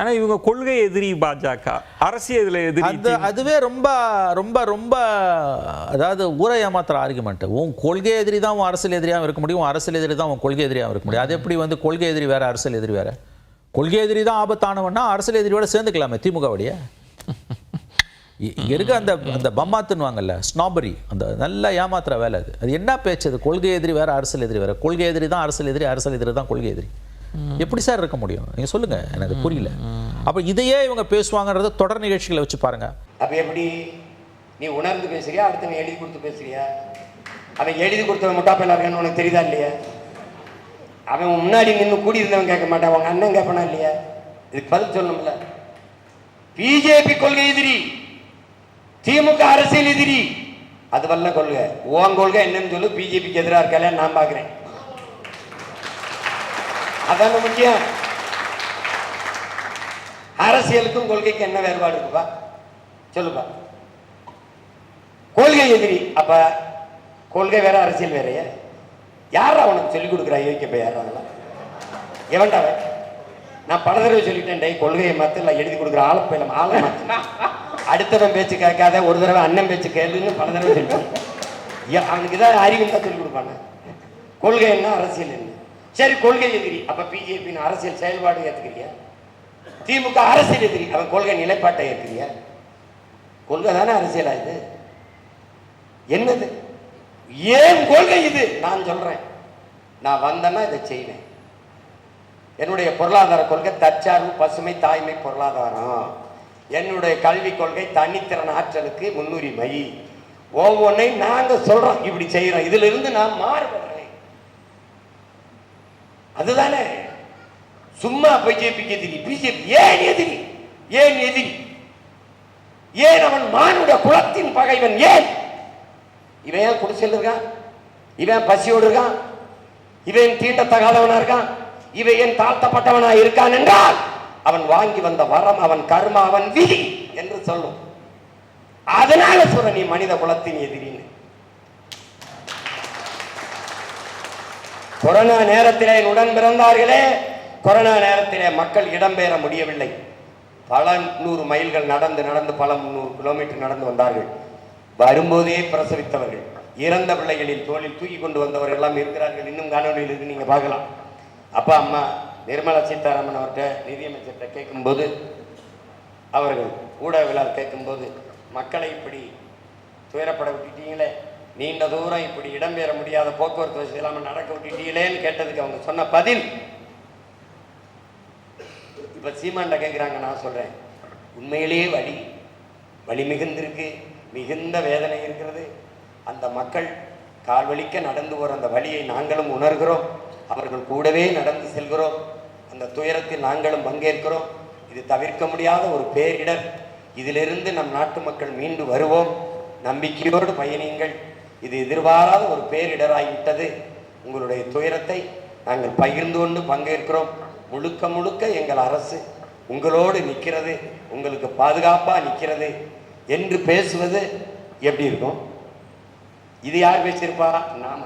ஆனா இவங்க கொள்கை எதிரி பாஜக. அரசியல் எதிரி அது அதுவே ரொம்ப ரொம்ப ரொம்ப அதாவது ஊரை ஏமாத்துற ஆர்குமெண்ட் உன் கொள்கை எதிரி தான் உன் அரசியல் எதிரியாகவும் இருக்க முடியும். அரசியல் எதிரி தான் உன் கொள்கை எதிரியாகவும் இருக்க முடியும். அது எப்படி வந்து கொள்கை எதிரி வேற அரசியல் எதிரி வேற? கொள்கை எதிரி தான் ஆபத்தானவன்னா அரசியல் எதிரியோட சேர்ந்துக்கலாமே திமுக வழிய. இங்க இருக்க அந்த அந்த பம்மாத்துன்னுவாங்கல்ல ஸ்னாபரி அந்த நல்லா ஏமாத்துற வேலை அது. அது என்ன பேச்சு அது? கொள்கை எதிரி வேற அரசியல் எதிரி வேற. கொள்கை எதிரி தான் அரசியல் எதிரி அரசியல் எதிரி தான் கொள்கை எதிரி. எப்படி சார் இருக்க முடியும்? நீங்க சொல்லுங்க எனக்கு புரியல. அப்ப இதையே இவங்க பேசுவாங்கன்றத தொடர் நிகழ்ச்சிகளை வச்சு பாருங்க. அப்ப எப்படி? நீ உணர்ந்து பேசுறியா? அடுத்தவன் எழுதி கொடுத்து பேசுறியா? அவன் எழுதி கொடுத்தவன் முட்டாப்பையில இருக்கான்னு உனக்கு தெரியுதா இல்லையா? அவன் முன்னாடி நின்று கூடி இருந்தவன் கேட்க மாட்டான். அவங்க அண்ணன் கேட்பானா இல்லையா? இதுக்கு பதில் சொல்லணும்ல. பிஜேபி கொள்கை எதிரி திமுக அரசியல் எதிரி. அது வல்ல கொள்கை. ஓன் கொள்கை என்னன்னு சொல்லு பிஜேபிக்கு எதிராக இருக்கல நான் பார்க்குறேன் அதான முக்கியம்? அரசியலுக்கும் கொள்கைக்கும் என்ன வேறுபாடு இருக்குப்பா? சொல்லுப்பா. கொள்கை எதிரி அப்ப கொள்கை வேற அரசியல் வேறையா. யாரா உனக்கு சொல்லிக் கொடுக்குறா? யோகிக்கப்ப யார் அதெல்லாம்? எவன்டா நான் பல தடவை சொல்லிட்டேன் டேய் கொள்கையை மாத்து இல்லை எழுதி கொடுக்குற ஆளை போயில ஆளை மாத்து. அடுத்தவன் பேச்சு கேட்காத ஒரு தடவை அண்ணன் பேச்சு கேளுன்னு பல தடவை சொல்லிட்டேன். ஏன் அவனுக்கு தான் அறிவு தான் சொல்லிக் கொடுப்பானே. கொள்கை என்ன அரசியல் என்ன? சரி கொள்கை எதிரி. அப்ப பிஜேபியின் அரசியல் செயல்பாடு ஏத்துக்கிறியா? திமுக அரசியல் எதிரி. அவன் கொள்கை நிலைப்பாட்டை ஏத்துக்கிறியா? கொள்கை தானே அரசியலா இது? என்னது? ஏன் கொள்கை இது? நான் சொல்றேன். நான் வந்தேன்னா இதை செய்வேன். என்னுடைய பொருளாதார கொள்கை தற்சார்பு பசுமை தாய்மை பொருளாதாரம். என்னுடைய கல்வி கொள்கை தனித்திறன் ஆற்றலுக்கு முன்னுரிமை. ஒவ்வொன்றையும் நாங்கள் சொல்றோம். இப்படி செய்யறோம் இதுல இருந்து நான் மாறுபடுறேன். அதுதானே. சும்மா பிஜேபிக்கு எதிரி. பிஜேபி ஏன் எதிரி? ஏன் எதிரி? ஏன் அவன் மானுட குலத்தின் பகைவன் ஏன்? இவன் ஏன் குடிசையில் இருக்கான்? இவன் பசியோடு இருக்கான்? இவன் தீண்டத்தகாதவனா இருக்கான்? இவன் ஏன் தாழ்த்தப்பட்டவனா இருக்கான் என்றால் அவன் வாங்கி வந்த வரம் அவன் கர்மா அவன் விதி என்று சொல்லும். அதனால சொல்ற நீ மனித குலத்தின் எதிரின்னு. கொரோனா நேரத்திலே உடன் பிறந்தார்களே கொரோனா நேரத்திலே மக்கள் இடம்பெற முடியவில்லை. பல நூறு மைல்கள் நடந்து நடந்து பல முந்நூறு கிலோமீட்டர் நடந்து வந்தார்கள். வரும்போதே பிரசவித்தவர்கள். இறந்த பிள்ளைகளில் தோளில் தூக்கி கொண்டு வந்தவர்கள் எல்லாம் இருக்கிறார்கள். இன்னும் காணொலியில் இருக்கு நீங்க பார்க்கலாம். அப்பா அம்மா நிர்மலா சீதாராமன் அவர்கிட்ட நிதியமைச்சர்கிட்ட கேட்கும்போது அவர்கள் ஊடகங்களால் கேட்கும்போது மக்களை இப்படி துயரப்பட விட்டுட்டீங்களே? நீண்ட தூரம் இப்படி இடம்பெற முடியாத போக்குவரத்து வசதி இல்லாமல் நடக்க விட்டுட்டீங்களேன்னு கேட்டதுக்கு அவங்க சொன்ன பதில். இப்ப சீமாண்ட கேட்குறாங்க நான் சொல்றேன். உண்மையிலேயே வழி வலி மிகுந்திருக்கு மிகுந்த வேதனை இருக்கிறது. அந்த மக்கள் கால் வலிக்க நடந்து போற அந்த வழியை நாங்களும் உணர்கிறோம். அவர்கள் கூடவே நடந்து செல்கிறோம். அந்த துயரத்தில் நாங்களும் பங்கேற்கிறோம். இது தவிர்க்க முடியாத ஒரு பேரிடர். இதிலிருந்து நம் நாட்டு மக்கள் மீண்டு வருவோம். நம்பிக்கையோடு பயணியுங்கள். இது எதிர்பாராத ஒரு பேரிடராகிவிட்டது. உங்களுடைய துயரத்தை நாங்கள் பகிர்ந்து கொண்டு பங்கேற்கிறோம். முழுக்க முழுக்க எங்கள் அரசு உங்களோடு நிற்கிறது. உங்களுக்கு பாதுகாப்பாக நிற்கிறது. என்று பேசுவது எப்படி இருக்கும்? இது யார் பேசியிருப்பா? நாம.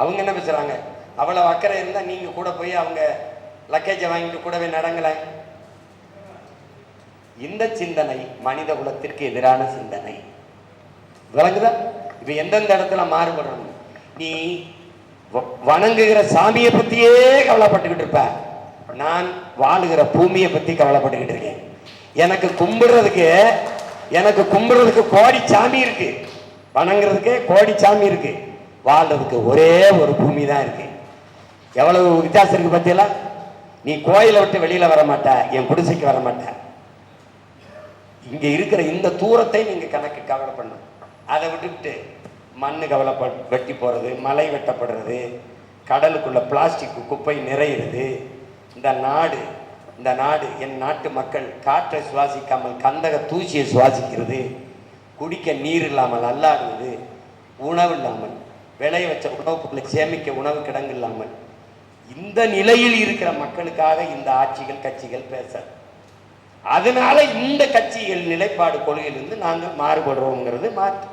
அவங்க என்ன பேசுகிறாங்க அவ்வளோ அக்கறை இருந்தால் நீங்கள் கூட போய் அவங்க லக்கேஜை வாங்கிட்டு கூடவே நடங்கலை இந்த சிந்தனை மனித குலத்திற்கு எதிரான சிந்தனை. விளங்குதா? இப்ப எந்தெந்த இடத்துல மாறுபடுறோம் நீ வ- வணங்குகிற சாமியை பத்தியே கவலைப்பட்டுக்கிட்டு இருப்ப. நான் வாழுகிற பூமியை பத்தி கவலைப்பட்டுக்கிட்டு இருக்கேன். எனக்கு கும்பிடுறதுக்கு எனக்கு கும்பிடுறதுக்கு கோடி சாமி இருக்கு. வணங்குறதுக்கு கோடி சாமி இருக்கு. வாழ்றதுக்கு ஒரே ஒரு பூமி தான் இருக்கு. எவ்வளவு வித்தியாசம் இருக்கு பத்தியெல்லாம் நீ கோயிலை விட்டு வெளியில வர மாட்ட என் குடிசைக்கு வர மாட்ட. இங்க இருக்கிற இந்த தூரத்தை நீங்க கணக்கு கவலை பண்ணும் அதை விட்டுவிட்டு மண்ணு கவலைப்பட் வெட்டி போகிறது மலை வெட்டப்படுறது கடலுக்குள்ள பிளாஸ்டிக் குப்பை நிறையிறது. இந்த நாடு இந்த நாடு என் நாட்டு மக்கள் காற்றை சுவாசிக்காமல் கந்தக தூசியை சுவாசிக்கிறது. குடிக்க நீர் இல்லாமல் அல்லாடுவது உணவு இல்லாமல் விளைய வச்ச உணவுப் பொருளை சேமிக்க உணவு கிடங்கு இல்லாமல். இந்த நிலையில் இருக்கிற மக்களுக்காக இந்த ஆட்சிகள் கட்சிகள் பேசாது அதனால இந்த கட்சிகள் நிலைப்பாடு கொள்கையிலிருந்து நாங்கள் மாறுபடுறோங்கிறது மாற்று.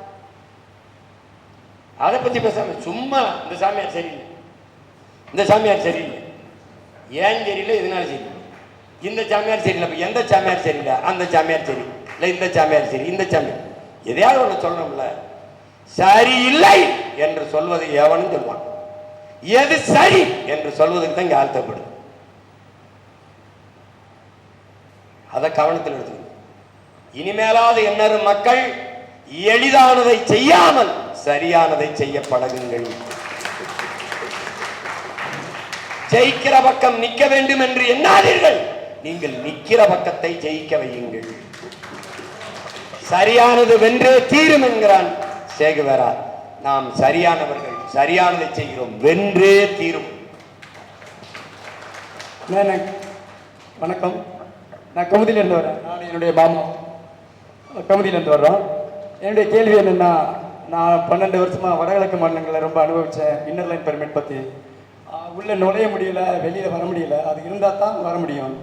அதை பத்தி பேசாம சும்மா இந்த சாமியார் சரியில்லை. இந்த சாமியார் சரியில்லை. ஏன் சரியில்லை? இதனால சரியில்லை? இந்த சாமியார் சரியில்லை. அப்ப எந்த சாமியார் சரியில்லை? அந்த சாமியார் சரி இல்லை இந்த சாமியார் சரி இந்த சாமியார் எதையாவது ஒன்று சொல்லணும்ல. சரியில்லை என்று சொல்வது எவனும் சொல்லுவான் எது சரி என்று சொல்வதற்கு தான் இங்கே ஆழ்த்தப்படுது அதை கவனத்தில் எடுத்துக்கணும். இனிமேலாவது என்ன மக்கள் எளிதானதை செய்யாமல் சரியானதை செய்ய பழகுங்கள். ஜெயிக்கிற பக்கம் நிற்க வேண்டும் என்று எண்ணாதீர்கள். நீங்கள் நிற்கிற பக்கத்தை ஜெயிக்க வையுங்கள். சரியானது வென்றே தீரும் என்கிறான் சேகுவரா. நாம் சரியானவர்கள் சரியானதை செய்கிறோம் வென்றே தீரும். வணக்கம். நான் கமுதியிலேருந்து வரேன் நான் என்னுடைய மாமா. கமுதியிலேருந்து வர்றோம். என்னுடைய கேள்வி என்னென்னா நான் பன்னெண்டு வருஷமாக வடகிழக்கு மாநிலங்களில் ரொம்ப அனுபவித்தேன் இன்னர் லைன் பெர்மிட் பற்றி உள்ளே நுழைய முடியல வெளியில் வர முடியல. அது இருந்தால் தான் வர முடியும்.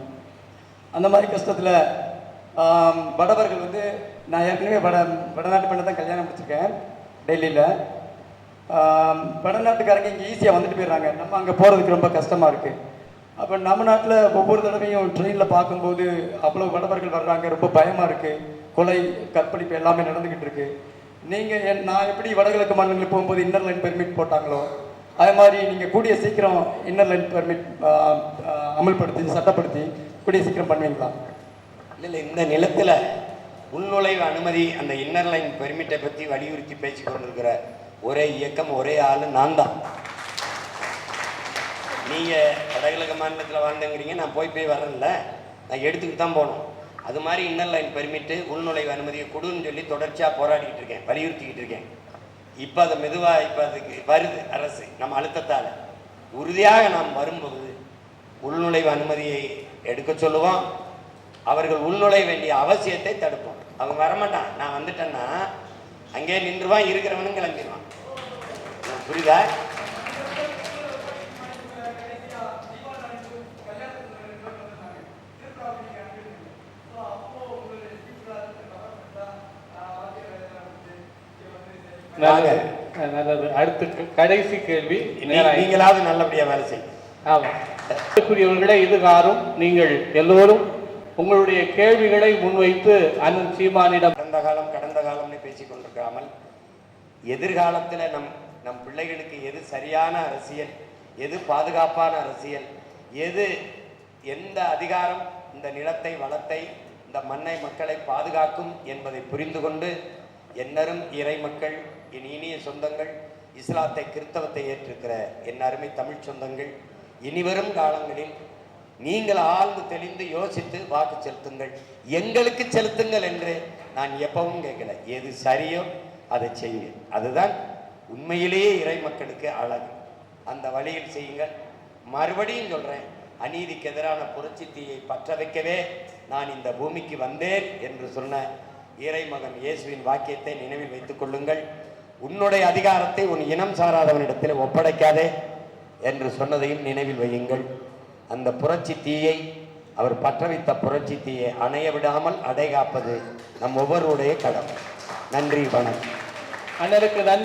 அந்த மாதிரி கஷ்டத்தில் வடவர்கள் வந்து நான் ஏற்கனவே வட வடநாட்டு பெண்ணை தான் கல்யாணம் முடிச்சிருக்கேன் டெல்லியில். வடநாட்டுக்காரங்க இங்கே ஈஸியாக வந்துட்டு போயிடுறாங்க. நம்ம அங்கே போகிறதுக்கு ரொம்ப கஷ்டமாக இருக்குது அப்போ நம்ம நாட்டில் ஒவ்வொரு தடவையும் ட்ரெயினில் பார்க்கும்போது அவ்வளோ வடவர்கள் வர்றாங்க. ரொம்ப பயமாக இருக்குது கொலை கற்பழிப்பு எல்லாமே நடந்துக்கிட்டு இருக்குது நீங்கள் நான் எப்படி வடகிழக்கு மாநிலங்களுக்கு போகும்போது இன்னர் லைன் பெர்மிட் போட்டாங்களோ அதே மாதிரி நீங்கள் கூடிய சீக்கிரம் இன்னர் லைன் பெர்மிட் அமல்படுத்தி சட்டப்படுத்தி கூடிய சீக்கிரம் பண்ணுவீங்களா? இல்லை இல்லை இந்த நிலத்தில் உள்நுழைவு அனுமதி அந்த இன்னர் லைன் பெர்மிட்டை பற்றி வலியுறுத்தி பேசிக் கொண்டிருக்கிற ஒரே இயக்கம் ஒரே ஆள் நான் தான் நீங்கள் வடகிழக்கு மாநிலத்தில் வாழ்ந்துங்கிறீங்க நான் போய் போய் வரல நான் எடுத்துக்கிட்டு தான் போகணும். அது மாதிரி இன்னர் லைன் பெர்மிட்டு உள்நுழைவு அனுமதியை கொடுன்னு சொல்லி தொடர்ச்சியாக போராடிக்கிட்டு இருக்கேன் வலியுறுத்திக்கிட்டு இருக்கேன். இப்போ அதை மெதுவாக இப்போ அதுக்கு வருது அரசு நம்ம அழுத்தத்தால். உறுதியாக நாம் வரும்போது உள்நுழைவு அனுமதியை எடுக்க சொல்லுவோம். அவர்கள் உள்நுழைய வேண்டிய அவசியத்தை தடுப்போம். அவங்க வரமாட்டான் நான் வந்துட்டேன்னா அங்கேயே நின்றுவான் இருக்கிறவனும் கிளம்பிடுவான் புரியுதா? நல்லது அடுத்து கடைசி கேள்வி. நீங்களாவது நல்லபடியா வேலை செய்யும் ஆமாம் இதுகாரும் நீங்கள் எல்லோரும் உங்களுடைய கேள்விகளை முன்வைத்து அண்ணன் சீமானிடம் கடந்த காலம் கடந்த காலம்னு பேசிக் கொண்டிருக்காமல் எதிர்காலத்தில் நம் நம் பிள்ளைகளுக்கு எது சரியான அரசியல் எது பாதுகாப்பான அரசியல் எது எந்த அதிகாரம் இந்த நிலத்தை வளத்தை இந்த மண்ணை மக்களை பாதுகாக்கும் என்பதை புரிந்து கொண்டு என்னரும் இறை மக்கள் என் இனிய சொந்தங்கள் இஸ்லாத்தை கிறிஸ்தவத்தை ஏற்றிருக்கிற என் அருமை தமிழ் சொந்தங்கள் இனிவரும் காலங்களில் நீங்கள் ஆழ்ந்து தெளிந்து யோசித்து வாக்கு செலுத்துங்கள். எங்களுக்கு செலுத்துங்கள் என்று நான் எப்பவும் கேட்கல. எது சரியோ அதை செய்யுங்க அதுதான் உண்மையிலேயே இறை மக்களுக்கு அழகு. அந்த வழியில் செய்யுங்கள். மறுபடியும் சொல்கிறேன் அநீதிக்கு எதிரான புரட்சி தீயை பற்ற வைக்கவே நான் இந்த பூமிக்கு வந்தேன் என்று சொன்ன இறைமகன் இயேசுவின் வாக்கியத்தை நினைவில் வைத்துக் கொள்ளுங்கள். உன்னுடைய அதிகாரத்தை உன் இனம் சாராதவனிடத்தில் ஒப்படைக்காதே என்று சொன்னதையும் நினைவில் வையுங்கள். அந்த புரட்சி தீயை அவர் பற்றவித்த புரட்சி தீயை அணைய விடாமல் அடை காப்பது நம் ஒவ்வொருடைய கடமை. நன்றி வணக்கம். அண்ணனுக்கு நன்றி.